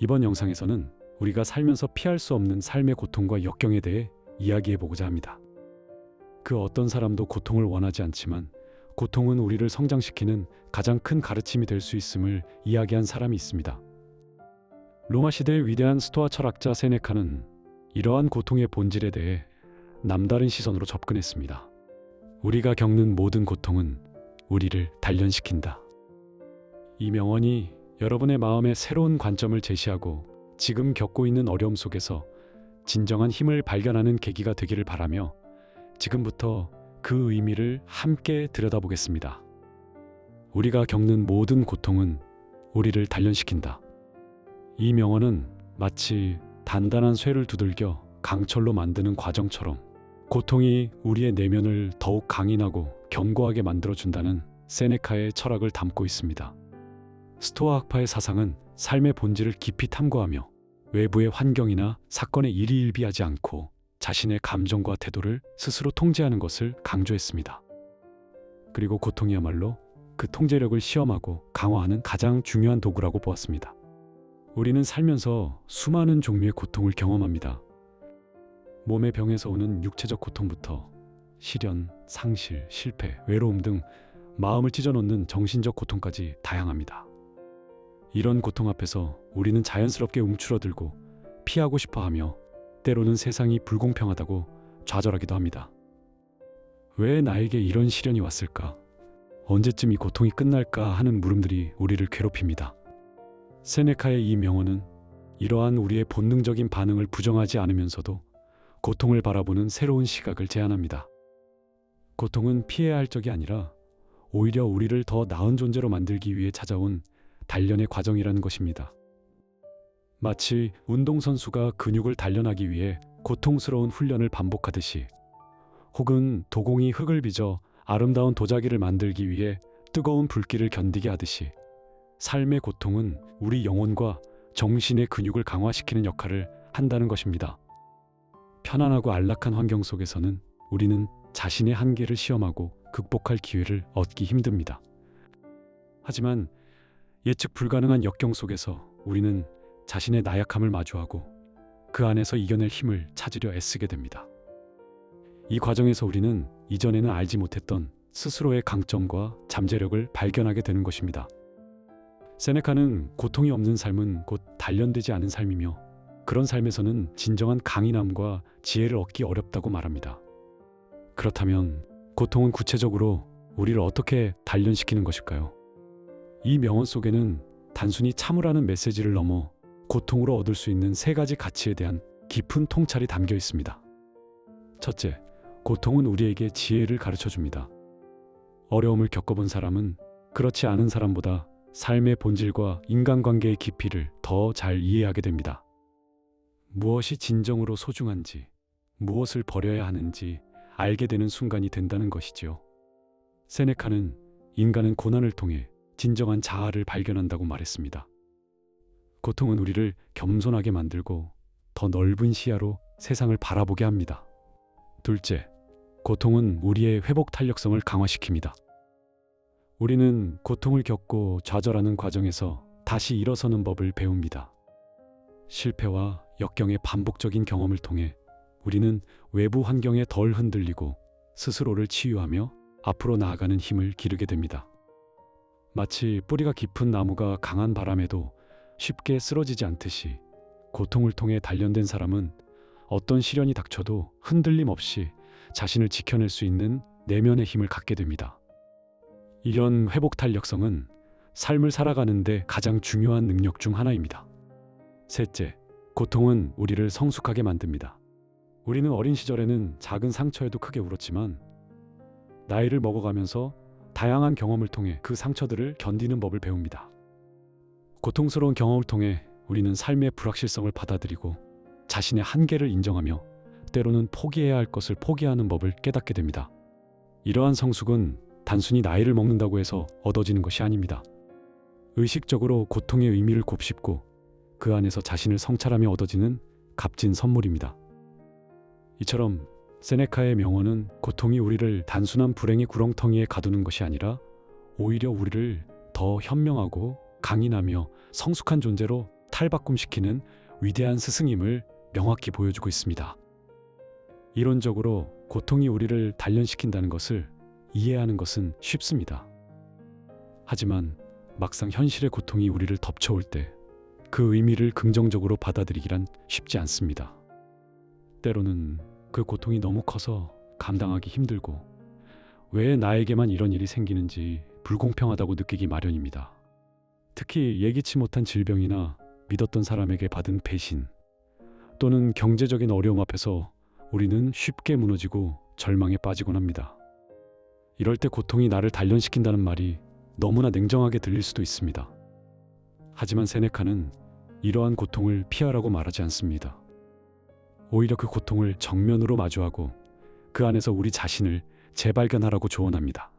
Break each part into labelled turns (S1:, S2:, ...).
S1: 이번 영상에서는 우리가 살면서 피할 수 없는 삶의 고통과 역경에 대해 이야기해 보고자 합니다. 그 어떤 사람도 고통을 원하지 않지만 고통은 우리를 성장시키는 가장 큰 가르침이 될 수 있음을 이야기한 사람이 있습니다. 로마 시대의 위대한 스토아 철학자 세네카는 이러한 고통의 본질에 대해 남다른 시선으로 접근했습니다. 우리가 겪는 모든 고통은 우리를 단련시킨다. 이 명언이 여러분의 마음에 새로운 관점을 제시하고 지금 겪고 있는 어려움 속에서 진정한 힘을 발견하는 계기가 되기를 바라며 지금부터 그 의미를 함께 들여다보겠습니다. 우리가 겪는 모든 고통은 우리를 단련시킨다. 이 명언은 마치 단단한 쇠를 두들겨 강철로 만드는 과정처럼 고통이 우리의 내면을 더욱 강인하고 견고하게 만들어준다는 세네카의 철학을 담고 있습니다. 스토아 학파의 사상은 삶의 본질을 깊이 탐구하며 외부의 환경이나 사건에 일희일비하지 않고 자신의 감정과 태도를 스스로 통제하는 것을 강조했습니다. 그리고 고통이야말로 그 통제력을 시험하고 강화하는 가장 중요한 도구라고 보았습니다. 우리는 살면서 수많은 종류의 고통을 경험합니다. 몸의 병에서 오는 육체적 고통부터 실연, 상실, 실패, 외로움 등 마음을 찢어놓는 정신적 고통까지 다양합니다. 이런 고통 앞에서 우리는 자연스럽게 움츠러들고 피하고 싶어 하며 때로는 세상이 불공평하다고 좌절하기도 합니다. 왜 나에게 이런 시련이 왔을까? 언제쯤 이 고통이 끝날까 하는 물음들이 우리를 괴롭힙니다. 세네카의 이 명언은 이러한 우리의 본능적인 반응을 부정하지 않으면서도 고통을 바라보는 새로운 시각을 제안합니다. 고통은 피해야 할 적이 아니라 오히려 우리를 더 나은 존재로 만들기 위해 찾아온 단련의 과정이라는 것입니다. 마치 운동선수가 근육을 단련하기 위해 고통스러운 훈련을 반복하듯이 혹은 도공이 흙을 빚어 아름다운 도자기를 만들기 위해 뜨거운 불길을 견디게 하듯이 삶의 고통은 우리 영혼과 정신의 근육을 강화시키는 역할을 한다는 것입니다. 편안하고 안락한 환경 속에서는 우리는 자신의 한계를 시험하고 극복할 기회를 얻기 힘듭니다. 하지만 예측 불가능한 역경 속에서 우리는 자신의 나약함을 마주하고 그 안에서 이겨낼 힘을 찾으려 애쓰게 됩니다. 이 과정에서 우리는 이전에는 알지 못했던 스스로의 강점과 잠재력을 발견하게 되는 것입니다. 세네카는 고통이 없는 삶은 곧 단련되지 않은 삶이며 그런 삶에서는 진정한 강인함과 지혜를 얻기 어렵다고 말합니다. 그렇다면 고통은 구체적으로 우리를 어떻게 단련시키는 것일까요? 이 명언 속에는 단순히 참으라는 메시지를 넘어 고통으로 얻을 수 있는 세 가지 가치에 대한 깊은 통찰이 담겨 있습니다. 첫째, 고통은 우리에게 지혜를 가르쳐 줍니다. 어려움을 겪어본 사람은 그렇지 않은 사람보다 삶의 본질과 인간관계의 깊이를 더 잘 이해하게 됩니다. 무엇이 진정으로 소중한지, 무엇을 버려야 하는지 알게 되는 순간이 된다는 것이지요. 세네카는 인간은 고난을 통해 진정한 자아를 발견한다고 말했습니다. 고통은 우리를 겸손하게 만들고 더 넓은 시야로 세상을 바라보게 합니다. 둘째, 고통은 우리의 회복 탄력성을 강화시킵니다. 우리는 고통을 겪고 좌절하는 과정에서 다시 일어서는 법을 배웁니다. 실패와 역경의 반복적인 경험을 통해 우리는 외부 환경에 덜 흔들리고 스스로를 치유하며 앞으로 나아가는 힘을 기르게 됩니다. 마치 뿌리가 깊은 나무가 강한 바람에도 쉽게 쓰러지지 않듯이 고통을 통해 단련된 사람은 어떤 시련이 닥쳐도 흔들림 없이 자신을 지켜낼 수 있는 내면의 힘을 갖게 됩니다. 이런 회복 탄력성은 삶을 살아가는데 가장 중요한 능력 중 하나입니다. 셋째, 고통은 우리를 성숙하게 만듭니다. 우리는 어린 시절에는 작은 상처에도 크게 울었지만 나이를 먹어가면서 다양한 경험을 통해 그 상처들을 견디는 법을 배웁니다. 고통스러운 경험을 통해 우리는 삶의 불확실성을 받아들이고 자신의 한계를 인정하며 때로는 포기해야 할 것을 포기하는 법을 깨닫게 됩니다. 이러한 성숙은 단순히 나이를 먹는다고 해서 얻어지는 것이 아닙니다. 의식적으로 고통의 의미를 곱씹고 그 안에서 자신을 성찰하며 얻어지는 값진 선물입니다. 이처럼 세네카의 명언은 고통이 우리를 단순한 불행의 구렁텅이에 가두는 것이 아니라 오히려 우리를 더 현명하고 강인하며 성숙한 존재로 탈바꿈시키는 위대한 스승임을 명확히 보여주고 있습니다. 이론적으로 고통이 우리를 단련시킨다는 것을 이해하는 것은 쉽습니다. 하지만 막상 현실의 고통이 우리를 덮쳐올 때 그 의미를 긍정적으로 받아들이기란 쉽지 않습니다. 때로는 그 고통이 너무 커서 감당하기 힘들고 왜 나에게만 이런 일이 생기는지 불공평하다고 느끼기 마련입니다. 특히 예기치 못한 질병이나 믿었던 사람에게 받은 배신 또는 경제적인 어려움 앞에서 우리는 쉽게 무너지고 절망에 빠지곤 합니다. 이럴 때 고통이 나를 단련시킨다는 말이 너무나 냉정하게 들릴 수도 있습니다. 하지만 세네카는 이러한 고통을 피하라고 말하지 않습니다. 오히려 그 고통을 정면으로 마주하고 그 안에서 우리 자신을 재발견하라고 조언합니다.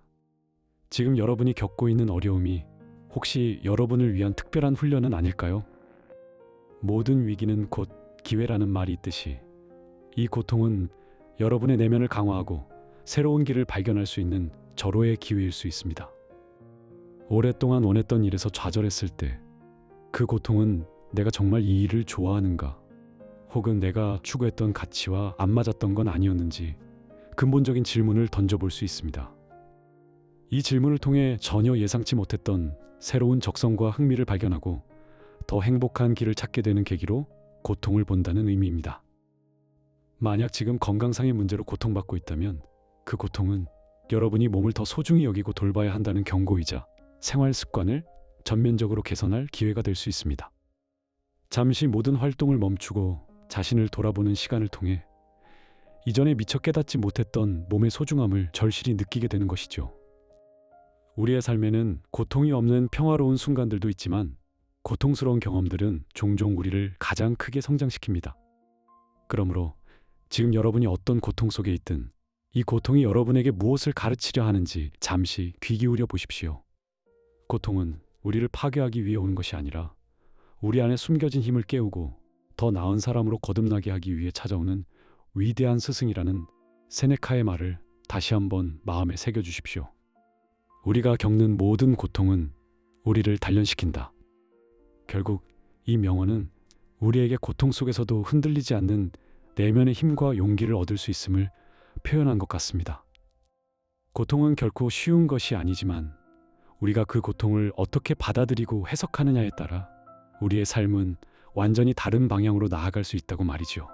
S1: 지금 여러분이 겪고 있는 어려움이 혹시 여러분을 위한 특별한 훈련은 아닐까요? 모든 위기는 곧 기회라는 말이 있듯이 이 고통은 여러분의 내면을 강화하고 새로운 길을 발견할 수 있는 절호의 기회일 수 있습니다. 오랫동안 원했던 일에서 좌절했을 때 그 고통은 내가 정말 이 일을 좋아하는가 혹은 내가 추구했던 가치와 안 맞았던 건 아니었는지 근본적인 질문을 던져볼 수 있습니다. 이 질문을 통해 전혀 예상치 못했던 새로운 적성과 흥미를 발견하고 더 행복한 길을 찾게 되는 계기로 고통을 본다는 의미입니다. 만약 지금 건강상의 문제로 고통받고 있다면 그 고통은 여러분이 몸을 더 소중히 여기고 돌봐야 한다는 경고이자 생활 습관을 전면적으로 개선할 기회가 될 수 있습니다. 잠시 모든 활동을 멈추고 자신을 돌아보는 시간을 통해 이전에 미처 깨닫지 못했던 몸의 소중함을 절실히 느끼게 되는 것이죠. 우리의 삶에는 고통이 없는 평화로운 순간들도 있지만 고통스러운 경험들은 종종 우리를 가장 크게 성장시킵니다. 그러므로 지금 여러분이 어떤 고통 속에 있든 이 고통이 여러분에게 무엇을 가르치려 하는지 잠시 귀 기울여 보십시오. 고통은 우리를 파괴하기 위해 오는 것이 아니라 우리 안에 숨겨진 힘을 깨우고 더 나은 사람으로 거듭나게 하기 위해 찾아오는 위대한 스승이라는 세네카의 말을 다시 한번 마음에 새겨 주십시오. 우리가 겪는 모든 고통은 우리를 단련시킨다. 결국 이 명언은 우리에게 고통 속에서도 흔들리지 않는 내면의 힘과 용기를 얻을 수 있음을 표현한 것 같습니다. 고통은 결코 쉬운 것이 아니지만 우리가 그 고통을 어떻게 받아들이고 해석하느냐에 따라 우리의 삶은 완전히 다른 방향으로 나아갈 수 있다고 말이죠.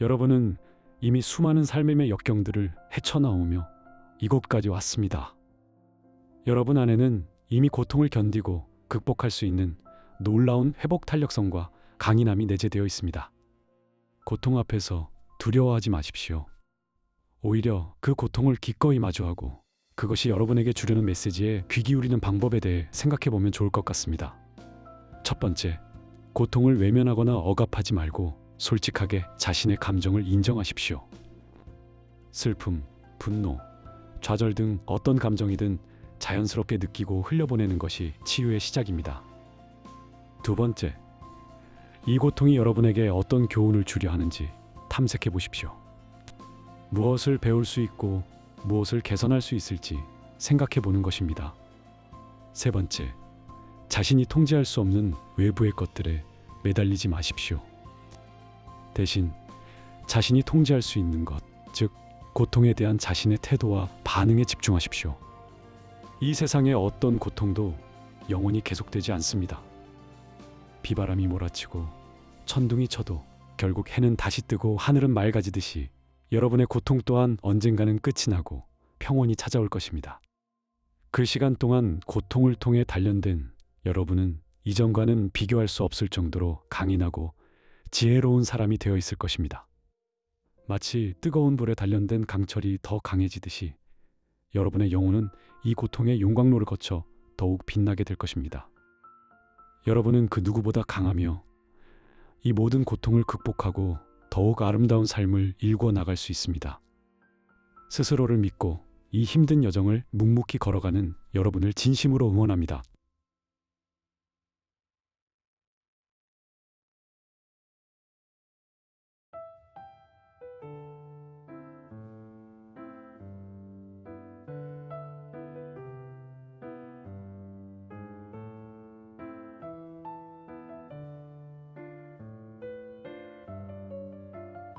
S1: 여러분은 이미 수많은 삶의 역경들을 헤쳐나오며 이곳까지 왔습니다. 여러분 안에는 이미 고통을 견디고 극복할 수 있는 놀라운 회복 탄력성과 강인함이 내재되어 있습니다. 고통 앞에서 두려워하지 마십시오. 오히려 그 고통을 기꺼이 마주하고 그것이 여러분에게 주려는 메시지에 귀 기울이는 방법에 대해 생각해 보면 좋을 것 같습니다. 첫 번째, 고통을 외면하거나 억압하지 말고 솔직하게 자신의 감정을 인정하십시오. 슬픔, 분노, 좌절 등 어떤 감정이든 자연스럽게 느끼고 흘려보내는 것이 치유의 시작입니다. 두 번째, 이 고통이 여러분에게 어떤 교훈을 주려 하는지 탐색해 보십시오. 무엇을 배울 수 있고 무엇을 개선할 수 있을지 생각해 보는 것입니다. 세 번째, 자신이 통제할 수 없는 외부의 것들에 매달리지 마십시오. 대신 자신이 통제할 수 있는 것, 즉 고통에 대한 자신의 태도와 반응에 집중하십시오. 이 세상의 어떤 고통도 영원히 계속되지 않습니다. 비바람이 몰아치고 천둥이 쳐도 결국 해는 다시 뜨고 하늘은 맑아지듯이 여러분의 고통 또한 언젠가는 끝이 나고 평온이 찾아올 것입니다. 그 시간 동안 고통을 통해 단련된 여러분은 이전과는 비교할 수 없을 정도로 강인하고 지혜로운 사람이 되어 있을 것입니다. 마치 뜨거운 불에 단련된 강철이 더 강해지듯이 여러분의 영혼은 이 고통의 용광로를 거쳐 더욱 빛나게 될 것입니다. 여러분은 그 누구보다 강하며 이 모든 고통을 극복하고 더욱 아름다운 삶을 일궈 나갈 수 있습니다. 스스로를 믿고 이 힘든 여정을 묵묵히 걸어가는 여러분을 진심으로 응원합니다.